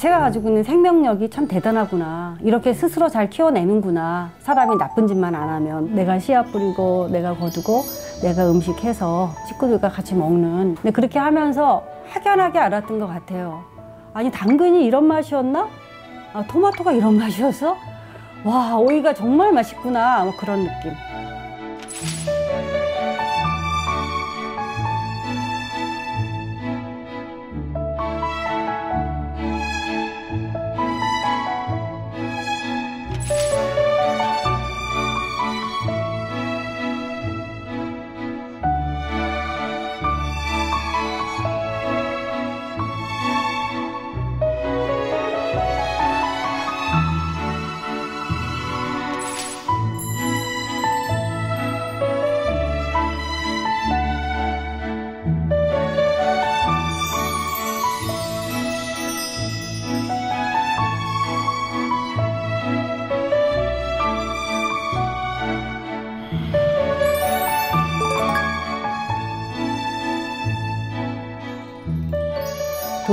자체가 가지고 있는 생명력이 참 대단하구나. 이렇게 스스로 잘 키워내는구나. 사람이 나쁜 짓만 안 하면 내가 씨앗 뿌리고 내가 거두고 내가 음식해서 식구들과 같이 먹는. 근데 그렇게 하면서 확연하게 알았던 것 같아요. 아니 당근이 이런 맛이었나? 아, 토마토가 이런 맛이었어? 와 오이가 정말 맛있구나. 뭐 그런 느낌.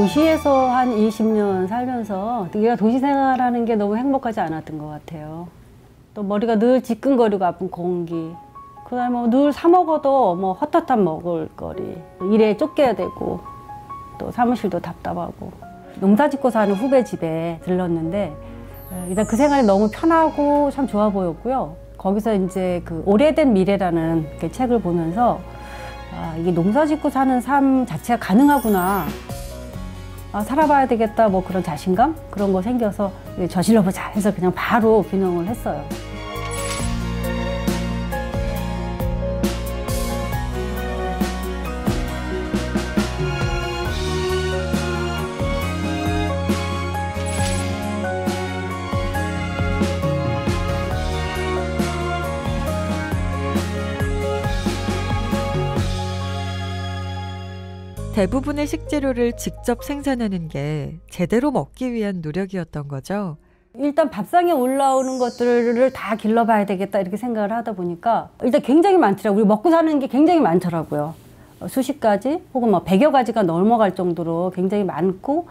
도시에서 한 20년 살면서 우리가 도시 생활하는 게 너무 행복하지 않았던 것 같아요. 또 머리가 늘 지끈거리고 아픈 공기. 그다음에 뭐 늘 사 먹어도 뭐 헛헛한 먹을 거리. 일에 쫓겨야 되고 또 사무실도 답답하고. 농사 짓고 사는 후배 집에 들렀는데 일단 그 생활이 너무 편하고 참 좋아 보였고요. 거기서 이제 그 오래된 미래라는 그 책을 보면서 아, 이게 농사 짓고 사는 삶 자체가 가능하구나. 아, 살아봐야 되겠다 뭐 그런 자신감 그런 거 생겨서 저질러 보자 해서 그냥 바로 균형을 했어요. 대부분의 식재료를 직접 생산하는 게 제대로 먹기 위한 노력이었던 거죠. 일단 밥상에 올라오는 것들을 다 길러봐야 되겠다 이렇게 생각을 하다 보니까 일단 굉장히 많더라고요. 우리 먹고 사는 게 굉장히 많더라고요. 어, 수십 가지 혹은 뭐 백여 가지가 넘어갈 정도로 굉장히 많고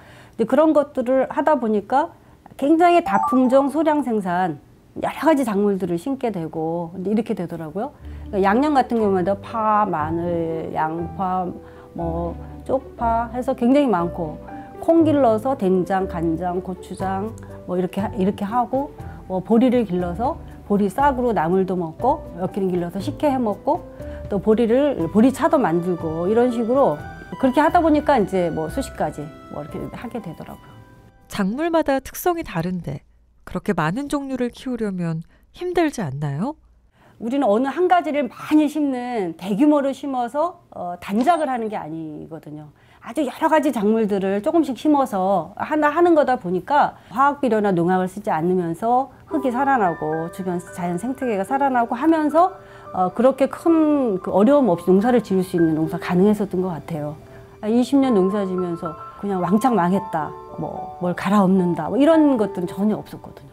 그런 것들을 하다 보니까 굉장히 다품종 소량 생산 여러 가지 작물들을 심게 되고 이렇게 되더라고요. 그러니까 양념 같은 경우에도 파, 마늘, 양파, 뭐 쪽파 해서 굉장히 많고 콩 길러서 된장, 간장, 고추장 뭐 이렇게 이렇게 하고 뭐 보리를 길러서 보리 싹으로 나물도 먹고 엿기름 길러서 식혜 해 먹고 또 보리를 보리차도 만들고 이런 식으로 그렇게 하다 보니까 이제 뭐 수십 가지 뭐 이렇게 하게 되더라고요. 작물마다 특성이 다른데 그렇게 많은 종류를 키우려면 힘들지 않나요? 우리는 어느 한 가지를 많이 심는 대규모로 심어서 어, 단작을 하는 게 아니거든요. 아주 여러 가지 작물들을 조금씩 심어서 하나 하는 거다 보니까 화학 비료나 농약을 쓰지 않으면서 흙이 살아나고 주변 자연 생태계가 살아나고 하면서 어, 그렇게 큰 그 어려움 없이 농사를 지을 수 있는 농사 가능했었던 것 같아요. 20년 농사 지면서 그냥 왕창 망했다, 뭐 뭘 갈아엎는다, 뭐 이런 것들은 전혀 없었거든요.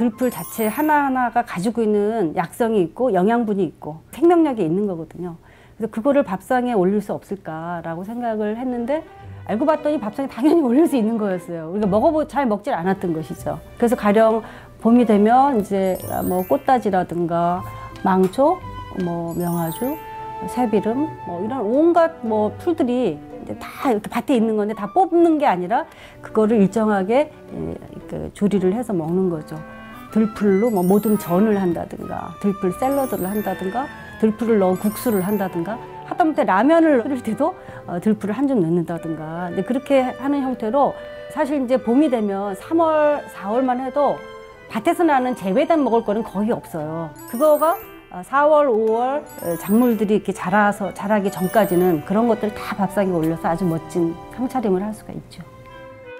들풀 자체 하나하나가 가지고 있는 약성이 있고 영양분이 있고 생명력이 있는 거거든요. 그래서 그거를 밥상에 올릴 수 없을까라고 생각을 했는데 알고 봤더니 밥상에 당연히 올릴 수 있는 거였어요. 우리가 먹어보 잘 먹질 않았던 것이죠. 그래서 가령 봄이 되면 이제 뭐 꽃다지라든가 망초, 뭐 명아주, 새비름, 뭐 이런 온갖 뭐 풀들이 이제 다 이렇게 밭에 있는 건데 다 뽑는 게 아니라 그거를 일정하게 예, 그 조리를 해서 먹는 거죠. 들풀로 뭐 모든 전을 한다든가 들풀 샐러드를 한다든가 들풀을 넣은 국수를 한다든가 하다못해 라면을 끓일 때도 어, 들풀을 한 줌 넣는다든가 근데 그렇게 하는 형태로 사실 이제 봄이 되면 3월, 4월만 해도 밭에서 나는 재배단 먹을 거는 거의 없어요. 그거가 4월, 어, 5월 어, 작물들이 이렇게 자라서 자라기 전까지는 그런 것들 다 밥상에 올려서 아주 멋진 상차림을 할 수가 있죠.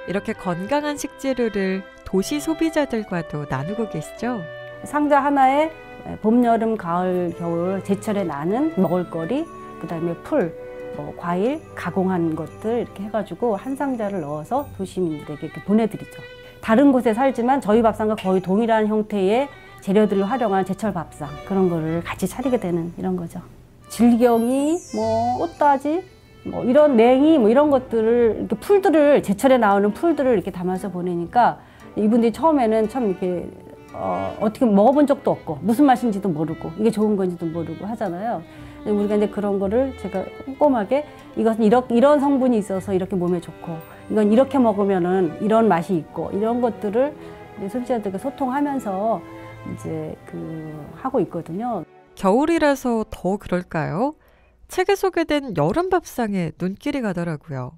이렇게 건강한 식재료를 도시 소비자들과도 나누고 계시죠? 상자 하나에 예, 봄, 여름, 가을, 겨울 제철에 나는 먹을거리, 그다음에 풀, 뭐 과일, 가공한 것들 이렇게 해가지고 한 상자를 넣어서 도시민들에게 이렇게 보내드리죠. 다른 곳에 살지만 저희 밥상과 거의 동일한 형태의 재료들을 활용한 제철 밥상 그런 거를 같이 차리게 되는 이런 거죠. 질경이, 뭐 꽃다지, 뭐 이런 냉이, 뭐 이런 것들을 이렇게 풀들을 제철에 나오는 풀들을 이렇게 담아서 보내니까 이분들이 처음에는 참 이렇게 어, 어떻게 먹어본 적도 없고 무슨 맛인지도 모르고 이게 좋은 건지도 모르고 하잖아요. 우리가 이제 그런 거를 제가 꼼꼼하게 이것은 이런, 이런 성분이 있어서 이렇게 몸에 좋고 이건 이렇게 먹으면은 이런 맛이 있고 이런 것들을 소비자들과 소통하면서 이제 그 하고 있거든요. 겨울이라서 더 그럴까요? 책에 소개된 여름 밥상에 눈길이 가더라고요.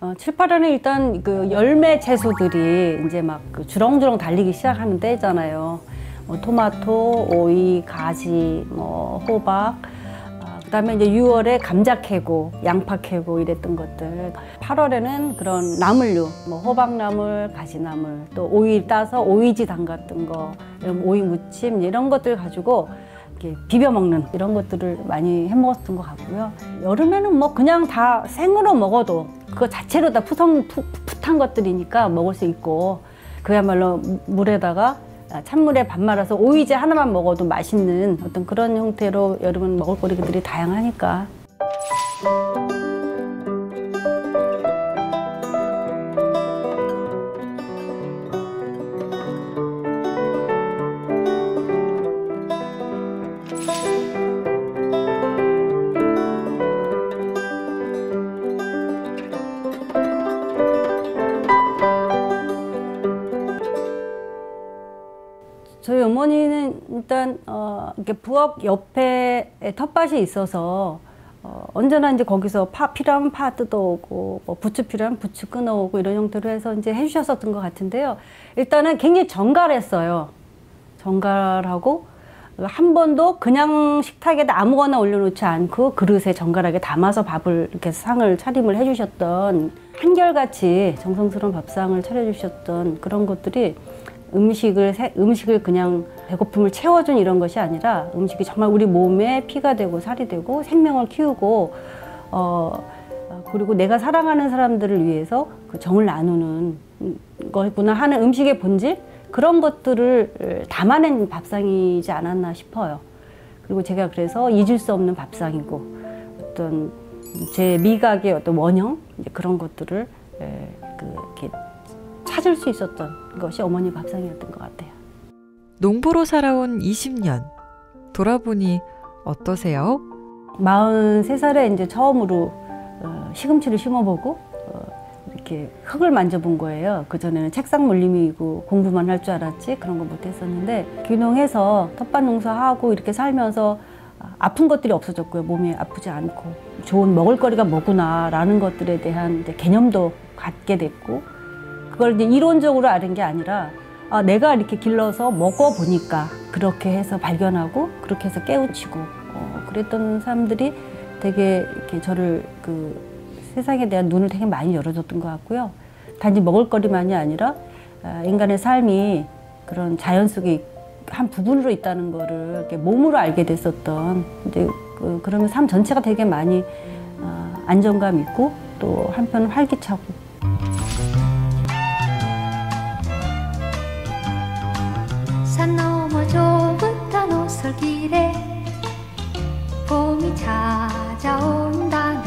어, 7, 8월에 일단 그 열매 채소들이 이제 막 그 주렁주렁 달리기 시작하는 때잖아요. 뭐 토마토, 오이, 가지, 뭐 호박. 아, 그다음에 이제 6월에 감자 캐고 양파 캐고 이랬던 것들. 8월에는 그런 나물류, 뭐 호박나물, 가지나물, 또 오이 따서 오이지 담갔던 거, 오이 무침 이런 것들 가지고 이렇게 비벼 먹는 이런 것들을 많이 해 먹었던 것 같고요. 여름에는 뭐 그냥 다 생으로 먹어도 그거 자체로 다 푸성 푸, 풋한 것들이니까 먹을 수 있고 그야말로 무- 물에다가 아, 찬물에 밥 말아서 오이지 하나만 먹어도 맛있는 어떤 그런 형태로 여름은 먹을거리들이 다양하니까 일단 어, 이렇게 부엌 옆에 텃밭이 있어서 어, 언제나 이제 거기서 파 필요하면 파 뜯어오고 뭐 부추 필요하면 부추 끊어오고 이런 형태로 해서 이제 해주셨었던 것 같은데요. 일단은 굉장히 정갈했어요. 정갈하고 한 번도 그냥 식탁에다 아무거나 올려놓지 않고 그릇에 정갈하게 담아서 밥을 이렇게 상을 차림을 해주셨던 한결같이 정성스러운 밥상을 차려주셨던 그런 것들이 음식을 세- 음식을 그냥 배고픔을 채워준 이런 것이 아니라 음식이 정말 우리 몸에 피가 되고 살이 되고 생명을 키우고 어 어, 그리고 내가 사랑하는 사람들을 위해서 그 정을 나누는 거구나 하는 음식의 본질 그런 것들을 담아낸 밥상이지 않았나 싶어요. 그리고 제가 그래서 잊을 수 없는 밥상이고 어떤 제 미각의 어떤 원형 이제 그런 것들을 에, 그 이렇게 찾을 수 있었던 것이 어머니 밥상이었던 것 같아요. 농부로 살아온 20년. 돌아보니 어떠세요? 43살에 이제 처음으로 어, 시금치를 심어보고 어, 이렇게 흙을 만져본 거예요. 그전에는 책상 물림이고 공부만 할 줄 알았지 그런 거 못했었는데 귀농해서 텃밭 농사하고 이렇게 살면서 아픈 것들이 없어졌고요. 몸이 아프지 않고 좋은 먹을거리가 뭐구나라는 것들에 대한 개념도 갖게 됐고 그걸 이제 이론적으로 아는 게 아니라 아, 내가 이렇게 길러서 먹어보니까 그렇게 해서 발견하고 그렇게 해서 깨우치고 어, 그랬던 사람들이 되게 이렇게 저를 그 세상에 대한 눈을 되게 많이 열어줬던 것 같고요. 단지 먹을거리만이 아니라 아, 인간의 삶이 그런 자연 속에 한 부분으로 있다는 거를 이렇게 몸으로 알게 됐었던 이제 그, 그러면 삶 전체가 되게 많이 아, 안정감 있고 또 한편은 활기차고 산 너머 좁은 단오솔길에 봄이 찾아온다네.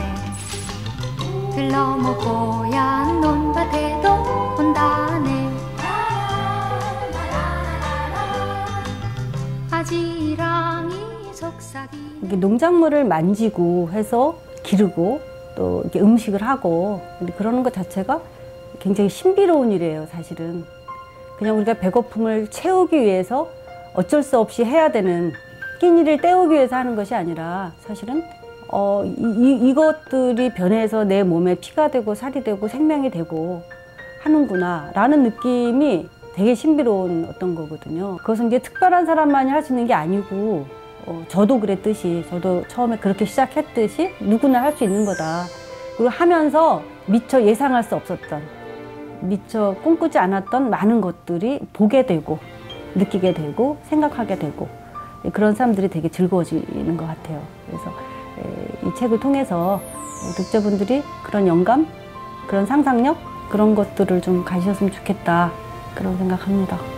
들 넘어 고향 논밭에도 온다네. 아지랑이 속삭이 이게 농작물을 만지고 해서 기르고 또 이렇게 음식을 하고 그러는 것 자체가 굉장히 신비로운 일이에요, 사실은. 그냥 우리가 배고픔을 채우기 위해서 어쩔 수 없이 해야 되는 끼니를 때우기 위해서 하는 것이 아니라 사실은 어, 이, 이, 이 것들이 변해서 내 몸에 피가 되고 살이 되고 생명이 되고 하는구나 라는 느낌이 되게 신비로운 어떤 거거든요. 그것은 이제 특별한 사람만이 할 수 있는 게 아니고 어, 저도 그랬듯이 저도 처음에 그렇게 시작했듯이 누구나 할 수 있는 거다. 그리고 하면서 미처 예상할 수 없었던 미처 꿈꾸지 않았던 많은 것들이 보게 되고 느끼게 되고 생각하게 되고 그런 사람들이 되게 즐거워지는 것 같아요. 그래서 에, 이 책을 통해서 독자분들이 그런 영감, 그런 상상력 그런 것들을 좀 가지셨으면 좋겠다 그런 생각합니다.